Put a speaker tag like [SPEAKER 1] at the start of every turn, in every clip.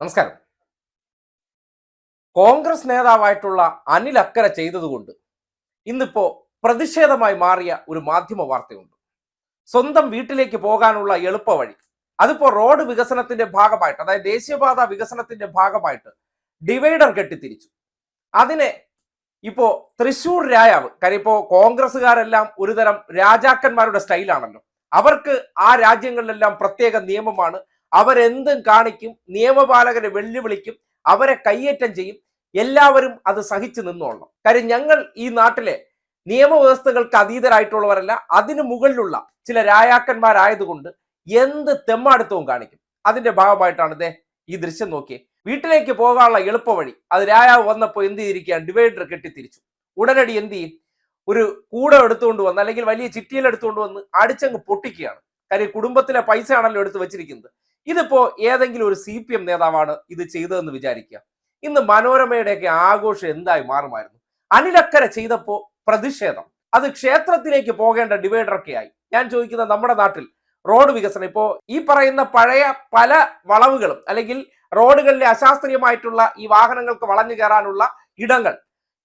[SPEAKER 1] നമസ്കാരം. കോൺഗ്രസ് നേതാവായിട്ടുള്ള അനിൽ അക്കര ചെയ്തതുകൊണ്ട് ഇന്നിപ്പോ പ്രതിഷേധമായി മാറിയ ഒരു മാധ്യമ വാർത്തയുണ്ട്. സ്വന്തം വീട്ടിലേക്ക് പോകാനുള്ള എളുപ്പവഴി അതിപ്പോ റോഡ് വികസനത്തിന്റെ ഭാഗമായിട്ട് അതായത് ദേശീയപാത വികസനത്തിന്റെ ഭാഗമായിട്ട് ഡിവൈഡർ കെട്ടിത്തിരിച്ചു. അതിനെ ഇപ്പോ തൃശൂർ രായാവ് കാര്യം ഇപ്പോ കോൺഗ്രസ്സുകാരെല്ലാം ഒരുതരം രാജാക്കന്മാരുടെ സ്റ്റൈലാണല്ലോ. അവർക്ക് ആ രാജ്യങ്ങളിലെല്ലാം പ്രത്യേക നിയമമാണ് അവരെന്തും കാണിക്കും നിയമപാലകരെ വെല്ലുവിളിക്കും അവരെ കയ്യേറ്റം ചെയ്യും. എല്ലാവരും അത് സഹിച്ചു നിന്നോളണം. കാര്യം ഞങ്ങൾ ഈ നാട്ടിലെ നിയമവ്യവസ്ഥകൾക്ക് അതീതരായിട്ടുള്ളവരല്ല. അതിനു മുകളിലുള്ള ചില രായാക്കന്മാരായതുകൊണ്ട് എന്ത് തെമ്മാടുത്തവും കാണിക്കും. അതിന്റെ ഭാഗമായിട്ടാണ് ഇതേ ഈ ദൃശ്യം നോക്കിയേ. വീട്ടിലേക്ക് പോകാനുള്ള എളുപ്പവഴി അത് രായാവ് വന്നപ്പോൾ എന്ത് ചെയ്തിരിക്കുകയാണ്? ഡിവൈഡർ കെട്ടിത്തിരിച്ചു. ഉടനടി എന്ത് ചെയ്യും? ഒരു കൂടം എടുത്തുകൊണ്ട് വന്ന് അല്ലെങ്കിൽ വലിയ ചിറ്റിയിൽ എടുത്തുകൊണ്ട് വന്ന് അടിച്ചങ്ങ് പൊട്ടിക്കുകയാണ്. കാര്യം കുടുംബത്തിലെ പൈസ ആണല്ലോ എടുത്ത് വെച്ചിരിക്കുന്നത്. ഇതിപ്പോ ഏതെങ്കിലും ഒരു സി പി എം നേതാവാണ് ഇത് ചെയ്തതെന്ന് വിചാരിക്കുക. ഇന്ന് മനോരമയുടെയൊക്കെ ആഘോഷം എന്തായി മാറുമായിരുന്നു? അനിലക്കര ചെയ്തപ്പോ പ്രതിഷേധം. അത് ക്ഷേത്രത്തിലേക്ക് പോകേണ്ട ഡിവൈഡറൊക്കെ ആയി. ഞാൻ ചോദിക്കുന്ന നമ്മുടെ നാട്ടിൽ റോഡ് വികസനം ഇപ്പോ ഈ പറയുന്ന പഴയ പല വളവുകളും അല്ലെങ്കിൽ റോഡുകളിലെ അശാസ്ത്രീയമായിട്ടുള്ള ഈ വാഹനങ്ങൾക്ക് വളഞ്ഞു കയറാനുള്ള ഇടങ്ങൾ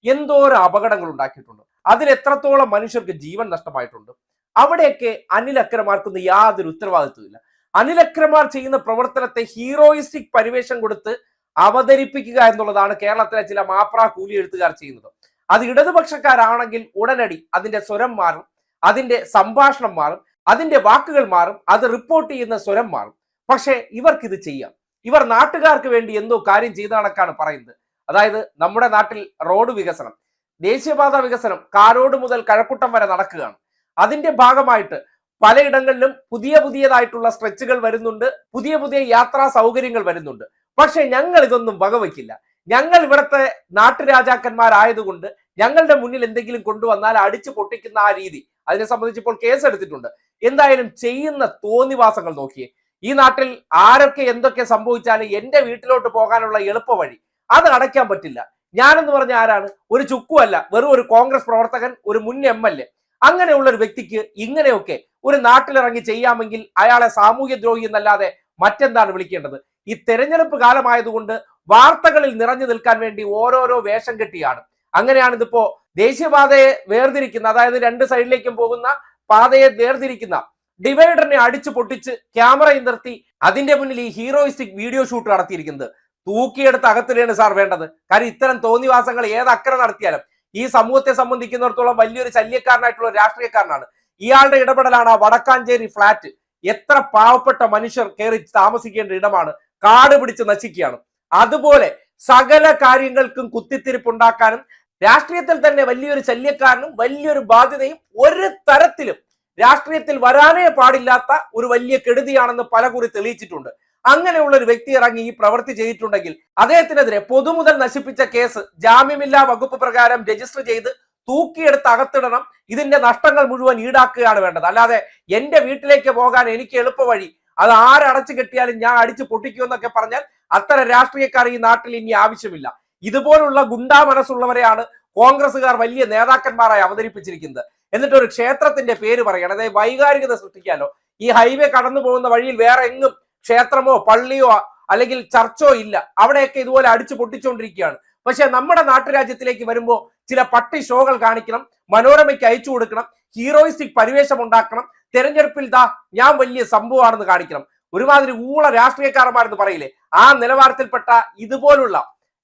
[SPEAKER 1] എന്തോരം അപകടങ്ങൾ ഉണ്ടാക്കിയിട്ടുണ്ട്. അതിൽ എത്രത്തോളം മനുഷ്യർക്ക് ജീവൻ നഷ്ടമായിട്ടുണ്ട്? അവിടെയൊക്കെ അനിലക്കരമാർക്കൊന്നും യാതൊരു ഉത്തരവാദിത്വമില്ല അനിലക്കരമാർ ചെയ്യുന്ന പ്രവർത്തനത്തെ ഹീറോയിസ്റ്റിക് പരിവേഷം കൊടുത്ത് അവതരിപ്പിക്കുക എന്നുള്ളതാണ് കേരളത്തിലെ ചില മാപ്ര കൂലി എഴുത്തുകാർ ചെയ്യുന്നത്. അത് ഇടതുപക്ഷക്കാരാണെങ്കിൽ ഉടനടി അതിന്റെ സ്വരം മാറും അതിന്റെ സംഭാഷണം മാറും അതിന്റെ വാക്കുകൾ മാറും അത് റിപ്പോർട്ട് ചെയ്യുന്ന സ്വരം മാറും. പക്ഷേ ഇവർക്കിത് ചെയ്യാം. ഇവർ നാട്ടുകാർക്ക് വേണ്ടി എന്തോ കാര്യം ചെയ്ത കണക്കാണ് പറയുന്നത്. അതായത് നമ്മുടെ നാട്ടിൽ റോഡ് വികസനം ദേശീയപാത വികസനം കാരോട് മുതൽ കഴക്കൂട്ടം വരെ നടക്കുകയാണ്. അതിന്റെ ഭാഗമായിട്ട് പലയിടങ്ങളിലും പുതിയ പുതിയതായിട്ടുള്ള സ്ട്രെച്ചുകൾ വരുന്നുണ്ട്. പുതിയ പുതിയ യാത്രാ സൗകര്യങ്ങൾ വരുന്നുണ്ട്. പക്ഷെ ഞങ്ങൾ ഇതൊന്നും വകവയ്ക്കില്ല ഞങ്ങൾ ഇവിടുത്തെ നാട്ടുരാജാക്കന്മാരായതുകൊണ്ട് ഞങ്ങളുടെ മുന്നിൽ എന്തെങ്കിലും കൊണ്ടുവന്നാൽ അടിച്ചു പൊട്ടിക്കുന്ന ആ രീതി അതിനെ സംബന്ധിച്ച് ഇപ്പോൾ കേസ് എടുത്തിട്ടുണ്ട്. എന്തായാലും ചെയ്യുന്ന തോന്നിവാസങ്ങൾ നോക്കിയേ. ഈ നാട്ടിൽ ആരൊക്കെ എന്തൊക്കെ സംഭവിച്ചാലും എന്റെ വീട്ടിലോട്ട് പോകാനുള്ള എളുപ്പ വഴി അത് അടയ്ക്കാൻ പറ്റില്ല. ഞാനെന്ന് പറഞ്ഞ ആരാണ്? ഒരു ചുക്കുവല്ല വെറും ഒരു കോൺഗ്രസ് പ്രവർത്തകൻ ഒരു മുൻ എം എൽ എ. അങ്ങനെയുള്ള ഒരു വ്യക്തിക്ക് ഇങ്ങനെയൊക്കെ ഒരു നാട്ടിലിറങ്ങി ചെയ്യാമെങ്കിൽ അയാളെ സാമൂഹ്യ ദ്രോഹി എന്നല്ലാതെ മറ്റെന്താണ് വിളിക്കേണ്ടത്? ഈ തെരഞ്ഞെടുപ്പ് കാലമായതുകൊണ്ട് വാർത്തകളിൽ നിറഞ്ഞു നിൽക്കാൻ വേണ്ടി ഓരോരോ വേഷം കെട്ടിയാണ്. അങ്ങനെയാണ് ഇതിപ്പോ ദേശീയപാതയെ വേർതിരിക്കുന്ന അതായത് രണ്ട് സൈഡിലേക്കും പോകുന്ന പാതയെ വേർതിരിക്കുന്ന ഡിവൈഡറിനെ അടിച്ചു പൊട്ടിച്ച് ക്യാമറയിൽ നിർത്തി അതിന്റെ മുന്നിൽ ഈ ഹീറോയിസ്റ്റിക് വീഡിയോ ഷൂട്ട് നടത്തിയിരിക്കുന്നത്. തൂക്കിയെടുത്ത് അകത്തിടുകയാണ് സാർ വേണ്ടത്. കാരണം ഇത്തരം തോന്നിവാസങ്ങൾ ഏത് നടത്തിയാലും ഈ സമൂഹത്തെ സംബന്ധിക്കുന്നിടത്തോളം വലിയൊരു ശല്യക്കാരനായിട്ടുള്ള രാഷ്ട്രീയക്കാരനാണ്. ഇയാളുടെ ഇടപെടലാണ് ആ വടക്കാഞ്ചേരി ഫ്ളാറ്റ് എത്ര പാവപ്പെട്ട മനുഷ്യർ കയറി താമസിക്കേണ്ട ഇടമാണ് കാട് പിടിച്ച് നശിക്കുകയാണ്. അതുപോലെ സകല കാര്യങ്ങൾക്കും കുത്തിത്തിരിപ്പുണ്ടാക്കാനും രാഷ്ട്രീയത്തിൽ തന്നെ വലിയൊരു ശല്യക്കാരനും വലിയൊരു ബാധ്യതയും ഒരു തരത്തിലും രാഷ്ട്രീയത്തിൽ വരാനേ പാടില്ലാത്ത ഒരു വലിയ കെടുതിയാണെന്ന് പലകുറി തെളിയിച്ചിട്ടുണ്ട്. അങ്ങനെയുള്ള ഒരു വ്യക്തി ഇറങ്ങി ഈ പ്രവൃത്തി ചെയ്തിട്ടുണ്ടെങ്കിൽ അദ്ദേഹത്തിനെതിരെ പൊതുമുതൽ നശിപ്പിച്ച കേസ് ജാമ്യമില്ലാ വകുപ്പ് പ്രകാരം രജിസ്റ്റർ ചെയ്ത് തൂക്കിയെടുത്ത് അകത്തിടണം. ഇതിന്റെ നഷ്ടങ്ങൾ മുഴുവൻ ഈടാക്കുകയാണ് വേണ്ടത്. അല്ലാതെ എന്റെ വീട്ടിലേക്ക് പോകാൻ എനിക്ക് എളുപ്പ വഴി അത് ആരടച്ചു കെട്ടിയാലും ഞാൻ അടിച്ചു പൊട്ടിക്കുമെന്നൊക്കെ പറഞ്ഞാൽ അത്തരം രാഷ്ട്രീയക്കാർ ഈ നാട്ടിൽ ഇനി ആവശ്യമില്ല. ഇതുപോലുള്ള ഗുണ്ടാ മനസ്സുള്ളവരെയാണ് കോൺഗ്രസ്സുകാർ വലിയ നേതാക്കന്മാരായി അവതരിപ്പിച്ചിരിക്കുന്നത്. എന്നിട്ട് ഒരു ക്ഷേത്രത്തിന്റെ പേര് പറയണം. അതായത് വൈകാരികത സൃഷ്ടിക്കാലോ. ഈ ഹൈവേ കടന്നു പോകുന്ന വഴിയിൽ വേറെ എങ്ങും ക്ഷേത്രമോ പള്ളിയോ അല്ലെങ്കിൽ ചർച്ചോ ഇല്ല. അവിടെയൊക്കെ ഇതുപോലെ അടിച്ചു പൊട്ടിച്ചുകൊണ്ടിരിക്കുകയാണ് പക്ഷെ നമ്മുടെ നാട്ടുരാജ്യത്തിലേക്ക് വരുമ്പോൾ ചില പട്ടി ഷോകൾ കാണിക്കണം മനോരമയ്ക്ക് അയച്ചു കൊടുക്കണം ഹീറോയിസ്റ്റിക് പരിവേഷം ഉണ്ടാക്കണം. തെരഞ്ഞെടുപ്പിൽ ദാ ഞാൻ വലിയ സംഭവമാണെന്ന് കാണിക്കണം. ഒരുമാതിരി ഊള രാഷ്ട്രീയക്കാരന്മാരെന്ന് പറയില്ലേ? ആ നിലവാരത്തിൽപ്പെട്ട ഇതുപോലുള്ള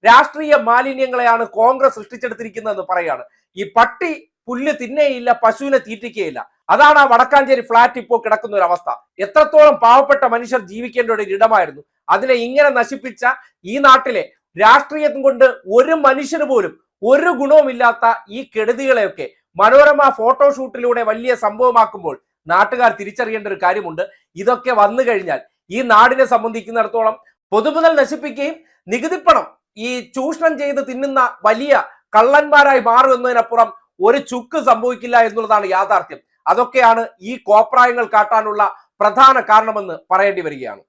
[SPEAKER 1] രാഷ്ട്രീയ മാലിന്യങ്ങളെയാണ് കോൺഗ്രസ് സൃഷ്ടിച്ചെടുത്തിരിക്കുന്നതെന്ന് പറയാണ്. ഈ പട്ടി പുല്ല് തിന്നേയില്ല പശുവിനെ തീറ്റിക്കുകയില്ല അതാണ് ആ വടക്കാഞ്ചേരി ഫ്ലാറ്റ് ഇപ്പോൾ കിടക്കുന്ന ഒരു അവസ്ഥ. എത്രത്തോളം പാവപ്പെട്ട മനുഷ്യർ ജീവിക്കേണ്ട ഒരു ഇടമായിരുന്നു അതിനെ ഇങ്ങനെ നശിപ്പിച്ച ഈ നാട്ടിലെ രാഷ്ട്രീയം കൊണ്ട് ഒരു മനുഷ്യന് പോലും ഒരു ഗുണവുമില്ലാത്ത ഈ കെടുതികളെയൊക്കെ മനോരമ ഫോട്ടോഷൂട്ടിലൂടെ വലിയ സംഭവമാക്കുമ്പോൾ നാട്ടുകാർ തിരിച്ചറിയേണ്ട ഒരു കാര്യമുണ്ട്. ഇതൊക്കെ വന്നു കഴിഞ്ഞാൽ ഈ നാടിനെ സംബന്ധിക്കുന്നിടത്തോളം പൊതുമുതൽ നശിപ്പിക്കുകയും നികുതിപ്പണം ഈ ചൂഷണം ചെയ്ത് തിന്നുന്ന വലിയ കള്ളന്മാരായി മാറും എന്നതിനപ്പുറം ഒരു ചുക്ക് സംഭവിക്കില്ല എന്നുള്ളതാണ് യാഥാർത്ഥ്യം. അതൊക്കെയാണ് ഈ കോപ്രായങ്ങൾ കാട്ടാനുള്ള പ്രധാന കാരണമെന്ന് പറയേണ്ടി വരികയാണ്.